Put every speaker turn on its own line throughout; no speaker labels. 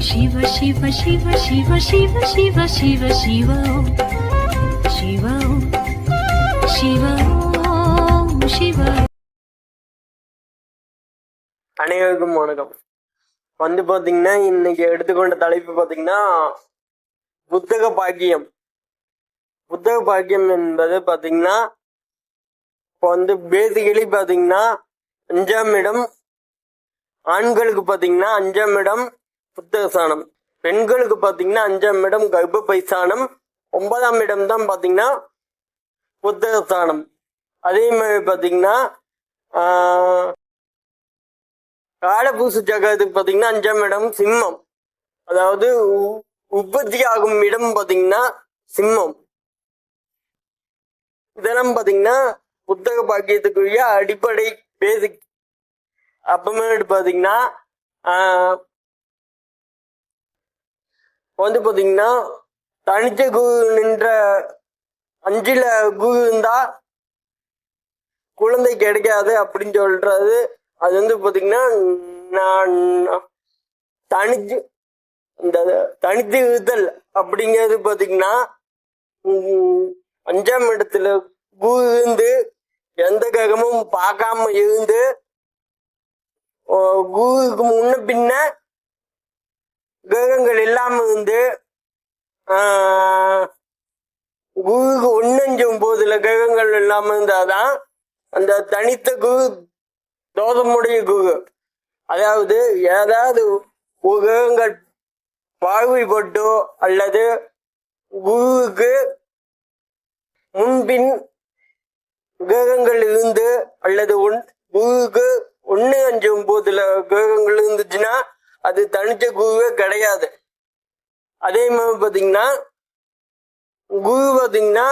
சிவ சிவ சிவ சிவ சிவ சிவ சிவ சிவோ சிவோ சிவோ சிவ
அனைவருக்கும் வணக்கம். வந்து பார்த்தீங்கன்னா இன்னைக்கு எடுத்துக்கொண்ட தலைப்பு பார்த்தீங்கன்னா புத்தக பாக்கியம். புத்தக பாக்கியம் என்பது பார்த்தீங்கன்னா இப்போ வந்து பேசிக்கலி பார்த்தீங்கன்னா அஞ்சாம் இடம் ஆண்களுக்கு பார்த்தீங்கன்னா அஞ்சாம் இடம் புத்தக பெண்களுக்கு பார்த்தீங்கன்னா அஞ்சாம் இடம் கர்ப்பப்பை சாணம் ஒன்பதாம் இடம் தான் பார்த்தீங்கன்னா புத்தக அதே மாதிரி பார்த்தீங்கன்னா ஆஹ், காலபூசு ஜகத்துக்கு பார்த்தீங்கன்னா அஞ்சாம் இடம் சிம்மம். அதாவது உ- உற்பத்தி ஆகும் இடம் பார்த்தீங்கன்னா சிம்மம். இதெல்லாம் பார்த்தீங்கன்னா புத்தக பாக்கியத்துக்குரிய அடிப்படை பேசிக் அப்புறமேட்டு பார்த்தீங்கன்னா இப்போ வந்து பார்த்தீங்கன்னா தனிச்ச குரு நின்ற அஞ்சில் குரு இருந்தா குழந்தை கிடைக்காது அப்படின்னு சொல்றது. அது வந்து பார்த்தீங்கன்னா நான் தனிச்சு இந்த தனித்து இருத்தல் அப்படிங்கிறது பார்த்தீங்கன்னா அஞ்சாம் இடத்துல குரு இருந்து எந்த கிரகமும் பார்க்காம இருந்து ஓ, முன்ன பின்ன கிரகங்கள் இல்லாம இருந்து குருக்கு ஒன்னஞ்சும் போதுல கிரகங்கள் இல்லாம இருந்தாதான் அந்த தனித்த குரு தோதமுடைய குரு அதாவது ஏதாவது ஒரு கிரகங்கள் பார்வைப்பட்டோ அல்லது குருவுக்கு முன்பின் கிரகங்கள் இருந்து அல்லது ஒன் குருவுக்கு ஒன்று அஞ்சு ஒன்பதுல கிரகங்கள் இருந்துச்சுன்னா அது தனிச்ச குருவே கிடையாது. அதே மாதிரி பார்த்தீங்கன்னா குரு பார்த்தீங்கன்னா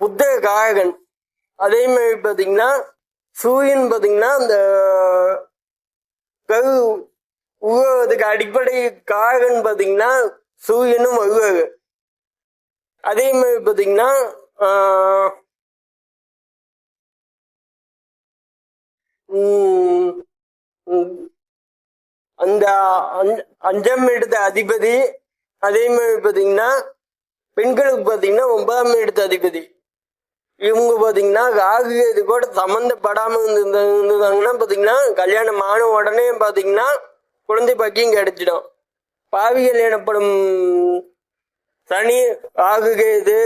புத்த காயகன். அதே மாதிரி பார்த்தீங்கன்னா சூரியன் பார்த்தீங்கன்னா அந்த கரு உருவதுக்கு அடிப்படை காரகன் பார்த்தீங்கன்னா சூரியனும் வருவாரு. அதே மாதிரி பார்த்தீங்கன்னா ஆஹ், அந்த அஞ்ச- அஞ்சாம் இடத்த அதிபதி அதே மாதிரி பார்த்தீங்கன்னா பெண்களுக்கு பார்த்தீங்கன்னா ஒன்பதாம் இடத்த அதிபதி. இவங்க பார்த்தீங்கன்னா ராகு இது கூட சம்மந்தப்படாம இருந்தாங்கன்னா பாத்தீங்கன்னா கல்யாணம் ஆன உடனே பார்த்தீங்கன்னா குழந்தை பாக்கியம் கிடைச்சிடும். பாவிகள் எனப்படும் சனி ராகு கேது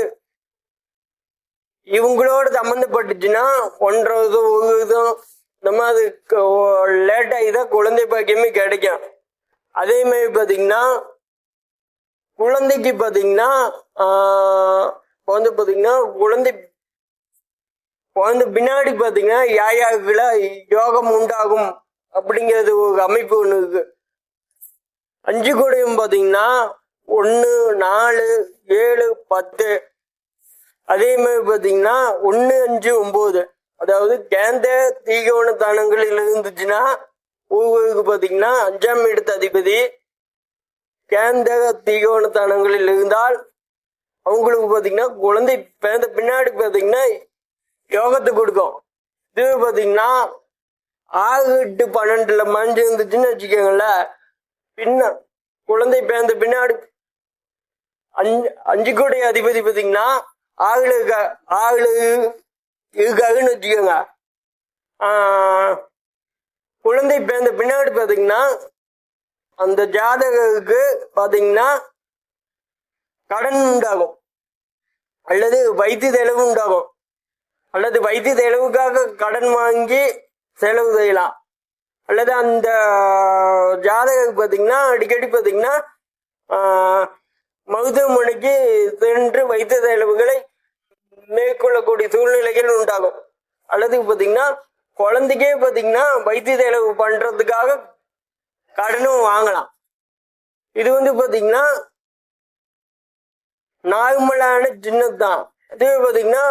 இவங்களோட சம்மந்தப்பட்டுச்சுன்னா ஒன்றரை வருஷம் ஒரு நம்ம அது லேட்டாகி தான் குழந்தை பாக்கியமே கிடைக்கும். அதே மாதிரி பார்த்தீங்கன்னா குழந்தைக்கு பார்த்தீங்கன்னா இப்போ வந்து பார்த்தீங்கன்னா குழந்தை வந்து பின்னாடி பார்த்தீங்கன்னா யாயாவுக்குல யோகம் உண்டாகும் அப்படிங்கிறது ஒரு அமைப்பு ஒன்று இருக்கு. அஞ்சு கூடையும் பார்த்தீங்கன்னா ஒன்று நாலு ஏழு பத்து. அதே மாதிரி பார்த்தீங்கன்னா ஒன்று அஞ்சு ஒம்பது அதாவது கேந்த தீகவன தானங்களில் இருந்துச்சுன்னா ஒவ்வொருக்கு பாத்தீங்கன்னா அஞ்சாம் இடத்து அதிபதி கேந்த தீகவன தானங்களில் இருந்தால் அவங்களுக்கு பாத்தீங்கன்னா குழந்தை பிறந்த பின்னாடி பாத்தீங்கன்னா யோகத்தை கொடுக்கும். இது பாத்தீங்கன்னா ஆறு எட்டு பன்னெண்டுல மஞ்சள் இருந்துச்சுன்னு வச்சுக்கோங்களேன் பின்ன குழந்தை பிறந்த பின்னாடி அஞ்சு அஞ்சு கோடி அதிபதி பாத்தீங்கன்னா ஆகுல இருக்க- ஆகுல இதுக்காகன்னு வச்சுக்கோங்க. குழந்தை பிறந்த பின்னாடி பார்த்தீங்கன்னா அந்த ஜாதகருக்கு பார்த்தீங்கன்னா கடன் உண்டாகும். அல்லது வைத்திய செலவு உண்டாகும். அல்லது வைத்திய செலவுக்காக கடன் வாங்கி செலவு செய்யலாம். அல்லது அந்த ஜாதகம் பார்த்தீங்கன்னா அடிக்கடி பார்த்தீங்கன்னா மருத்துவமனைக்கு சென்று வைத்திய செலவுகளை மேற்கொள்ளக்கூடிய சூழ்நிலைகள் உண்டாகும். அல்லது பார்த்தீங்கன்னா குழந்தைக்கே பார்த்தீங்கன்னா வைத்திய செலவு பண்றதுக்காக கடனும் வாங்கலாம். இது வந்து பார்த்தீங்கன்னா நார்மலான சின்னது தான். அதே பார்த்தீங்கன்னா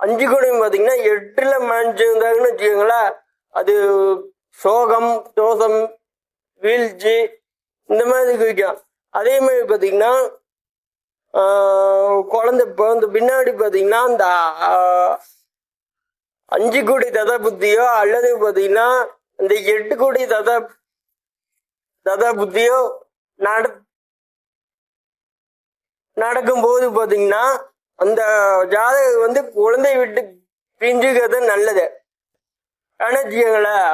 அஞ்சு கோடியும் பார்த்தீங்கன்னா எட்டுல மேய்ச்சிருந்தாங்கன்னு வச்சுக்கோங்களேன் அது சோகம் தோசம் வீழ்ச்சி இந்த மாதிரி குறிக்கும் அதே மாதிரி பார்த்தீங்கன்னா குழந்தை பிறந்த பின்னாடி பார்த்தீங்கன்னா அந்த அஞ்சு கோடி தத புத்தியோ அல்லது பார்த்தீங்கன்னா இந்த எட்டு கோடி தத ததா புத்தியோ நட நடக்கும்போது பார்த்தீங்கன்னா அந்த ஜாதகம் வந்து குழந்தை விட்டு பிரிஞ்சுக்கிறது நல்லது. ஆனா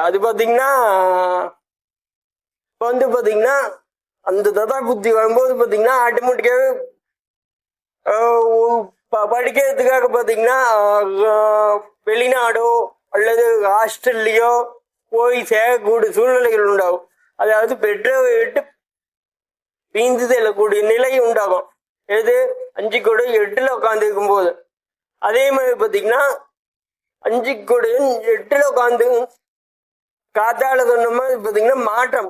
அது பார்த்தீங்கன்னா இப்போ வந்து பார்த்தீங்கன்னா அந்த ததா புத்தி வரும்போது பார்த்தீங்கன்னா ஆட்டோமேட்டிக்காகவே படிக்கிறதுக்காக பார்த்தீங்கன்னா வெளிநாடோ அல்லது ஹாஸ்டல்லையோ போய் சேரக்கூடிய சூழ்நிலைகள் உண்டாகும். அதாவது பெற்றோரை விட்டு பீந்து செல்லக்கூடிய நிலை உண்டாகும். எது? அஞ்சு கூட எட்டுல உட்காந்து இருக்கும்போது. அதே மாதிரி பார்த்தீங்கன்னா அஞ்சு கூடையும் எட்டுல உட்காந்து காத்தால சொன்ன மாதிரி பார்த்தீங்கன்னா மாற்றம்.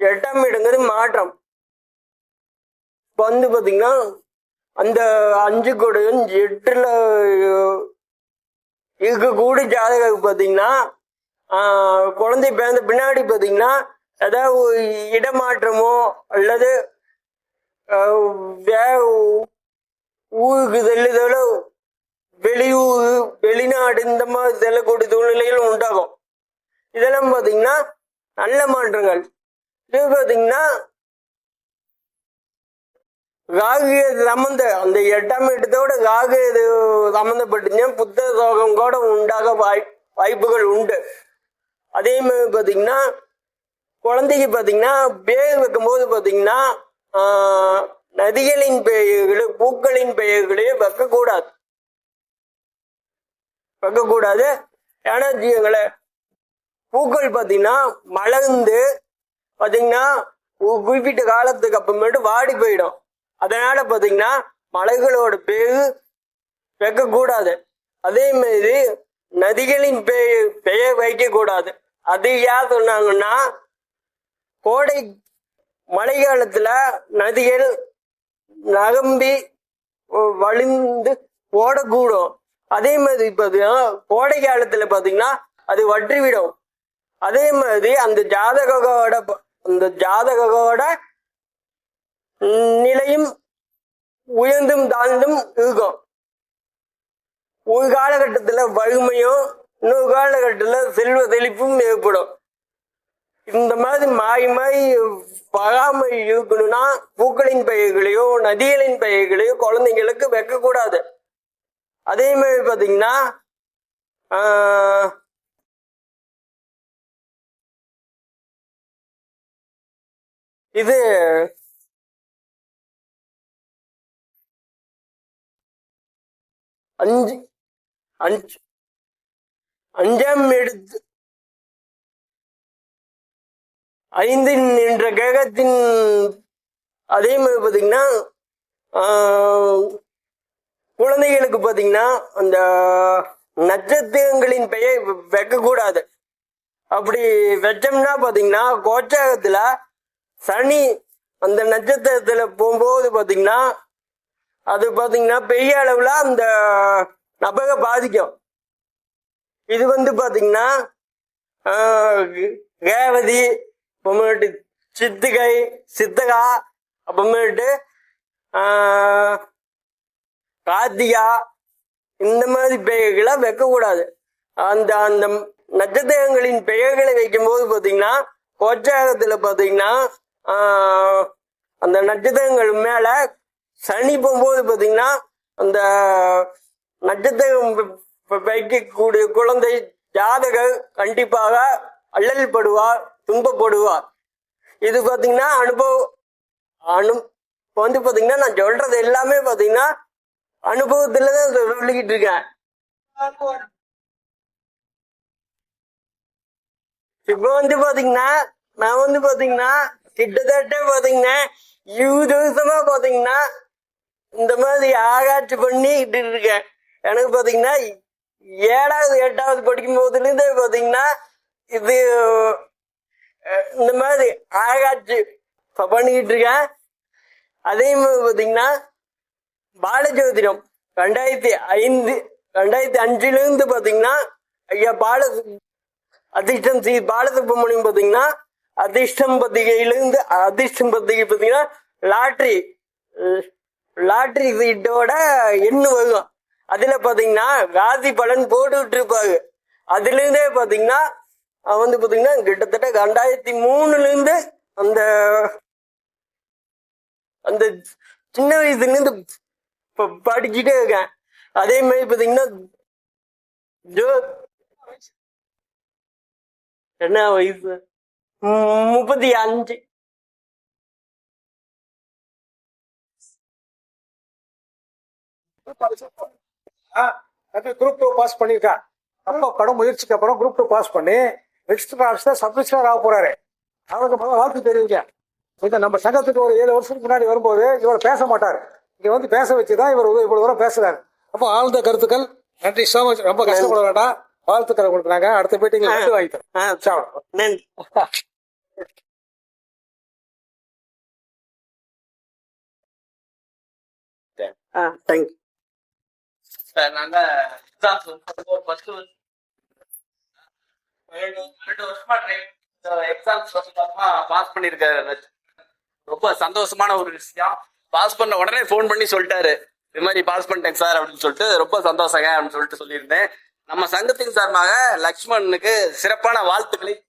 எட்டாம் இடங்கிறது மாற்றம். வந்து பார்த்தீங்கன்னா அந்த அஞ்சு கூடையும் எட்டுல இருக்கக்கூடிய ஜாதகம் பார்த்தீங்கன்னா குழந்தை பிறந்த பின்னாடி பார்த்தீங்கன்னா ஏதாவது இடமாற்றமோ அல்லது வே- ஊருக்கு செல்லுதலோ வெளியூர் வெளிநாடு இந்த மாதிரி செல்லக்கூடிய சூழ்நிலைகள் உண்டாகும். இதெல்லாம் பார்த்தீங்கன்னா நல்ல மாற்றங்கள். இது பார்த்தீங்கன்னா ராகு சம்மந்த அந்த எட்டாம் இடத்தோட ராகு இது சம்பந்தப்பட்டுச்சுன்னா புத்த சோகம் கூட உண்டாக வாய் வாய்ப்புகள் உண்டு. அதே மாதிரி பார்த்தீங்கன்னா குழந்தைக்கு பார்த்தீங்கன்னா பேர் வைக்கும்போது பார்த்தீங்கன்னா நதிகளின் பெயர்களே பூக்களின் பெயர்களே வைக்கக்கூடாது. வைக்கக்கூடாது. ஏன்னா எங்களை பூக்கள் பார்த்தீங்கன்னா மலர்ந்து பார்த்தீங்கன்னா குறிப்பிட்ட காலத்துக்கு அப்புறமேட்டு வாடி போயிடும். அதனால பாத்தீங்கன்னா மலைகளோட பேரு வைக்கக்கூடாது. அதே மாதிரி நதிகளின் பெயர் பெயர் வைக்க கூடாது அது யார் சொன்னாங்கன்னா கோடை மழை காலத்துல நதிகள் நகம்பி வழிந்து ஓடக்கூடும். அதே மாதிரி பாத்தீங்கன்னா கோடை காலத்துல பாத்தீங்கன்னா அது வற்றிவிடும். அதே மாதிரி அந்த ஜாதகோட அந்த ஜாதகோட நிலையும் உயர்ந்தும் தாழ்ந்தும் இருக்கும் ஒரு காலகட்டத்துல வறுமையும் இன்னொரு காலகட்டத்துல செல்வ செழிப்பும் ஏற்படும். இந்த மாதிரி மாறி மாறி வராமல் இருக்கணும்னா பூக்களின் பெயர்களையோ நதிகளின் பெயர்களையோ குழந்தைங்களுக்கு வைக்கக்கூடாது. அதே மாதிரி பாத்தீங்கன்னா இது அஞ்சு அஞ்சு அஞ்சாம் எடுத்து ஐந்து என்ற கிரகத்தின் அதே மாதிரி பார்த்தீங்கன்னா குழந்தைகளுக்கு பார்த்தீங்கன்னா அந்த நட்சத்திரங்களின் பெயர் வைக்கக்கூடாது. அப்படி வச்சோம்னா பார்த்தீங்கன்னா கோச்சாகத்தில் சனி அந்த நட்சத்திரத்தில் போகும்போது பார்த்தீங்கன்னா அது பார்த்தீங்கன்னா பெரிய அளவில் அந்த நபரை பாதிக்கும். இது வந்து பார்த்தீங்கன்னா ரேவதி அப்புறமேட்டு சித்திகை சித்தகா அப்புறமேட்டு கார்த்திகா இந்த மாதிரி பெயர்களை வைக்கக்கூடாது. அந்த அந்த நட்சத்திரங்களின் பெயர்களை வைக்கும்போது பார்த்தீங்கன்னா கோச்சாரத்தில் பார்த்தீங்கன்னா அந்த நட்சத்திரங்கள் மேலே சனி போகும்போது பாத்தீங்கன்னா அந்த நட்சத்திரம் வைக்கக்கூடிய குழந்தை ஜாதகர் கண்டிப்பாக அல்லல் படுவார் துன்பப்படுவார். இது பாத்தீங்கன்னா அனுபவம் அனு வந்து பாத்தீங்கன்னா நான் சொல்றது எல்லாமே பாத்தீங்கன்னா அனுபவத்துல தான் சொல்லிக்கிட்டு இருக்கேன். இப்ப வந்து பாத்தீங்கன்னா நான் வந்து பாத்தீங்கன்னா கிட்டத்தட்ட பாத்தீங்கன்னா இருபது வருஷமா பாத்தீங்கன்னா இந்த மாதிரி ஆராய்ச்சி பண்ணிக்கிட்டு இருக்கேன். எனக்கு பாத்தீங்கன்னா ஏழாவது எட்டாவது படிக்கும் போதுலேருந்தே பாத்தீங்கன்னா இது இந்த மாதிரி ஆராய்ச்சி பண்ணிக்கிட்டு இருக்கேன். அதே மாதிரி பாத்தீங்கன்னா பாலஜோதிடம் ரெண்டாயிரத்தி ஐந்து ரெண்டாயிரத்தி அஞ்சுல இருந்து பாத்தீங்கன்னா ஐயா பால அதிர்ஷ்டம் சி பாலசுப்ரமணியம் பாத்தீங்கன்னா அதிர்ஷ்டம் பத்திரிகையிலிருந்து அதிர்ஷ்டம் பத்திரிகை பாத்தீங்கன்னா லாட்ரி லாட்ரி சீட்டோட எண்ணு வரும். அதுல பாத்தீங்கன்னா ராசி பலன் போட்டுக்கிட்டு இருப்பாங்க அதுல இருந்தே பாத்தீங்கன்னா வந்து பாத்தீங்கன்னா கிட்டத்தட்ட ரெண்டாயிரத்தி மூணுல இருந்து அந்த அந்த சின்ன வயசுல இருந்து படிச்சுட்டே இருக்கேன். அதே மாதிரி பாத்தீங்கன்னா ஜோ என்ன வயசு? முப்பத்தி அஞ்சு.
குரூப் டூ பாஸ் பண்ணியிருக்கான். ரொம்ப கடும் முயற்சிக்கு அப்புறம் குரூப் டூ பாஸ் பண்ணி ரெஜிஸ்டர் ஆஃபீஸர் சப் ரெஜிஸ்டர் ஆக போறாரு. அவருக்கு முதல்ல வாழ்த்து தெரிவிக்க இந்த நம்ம சங்கத்துக்கு ஒரு ஏழு வருஷத்துக்கு முன்னாடி வரும்போது இவர் பேச மாட்டார். இங்க வந்து பேச வச்சுதான் இவர் இவ்வளவு தூரம் பேசுறாரு. அப்போ ஆழ்ந்த கருத்துக்கள். நன்றி so much. ரொம்ப கஷ்டப்பட வேண்டாம். வாழ்த்துக்களை கொடுக்குறாங்க அடுத்த மீட்டிங் வந்து வாங்கி தரேன்
ஆ,
சாப்பிடும்
நன்றி. ஆ தேங்க்யூ
நாங்க எக்ஸாம்ஸ் ஒரு ரெண்டு வருஷமா எக்ஸாம்ஸ் வருஷமா பாஸ் பண்ணியிருக்காரு ரொம்ப சந்தோஷமான ஒரு விஷயம். பாஸ் பண்ண உடனே ஃபோன் பண்ணி சொல்லிட்டாரு. இது மாதிரி பாஸ் பண்ணிட்டேன் சார் அப்படின்னு சொல்லிட்டு ரொம்ப சந்தோஷங்க அப்படின்னு சொல்லிட்டு சொல்லியிருந்தேன். நம்ம சங்கத்தின் சார்பாக லக்ஷ்மணனுக்கு சிறப்பான வாழ்த்துக்களை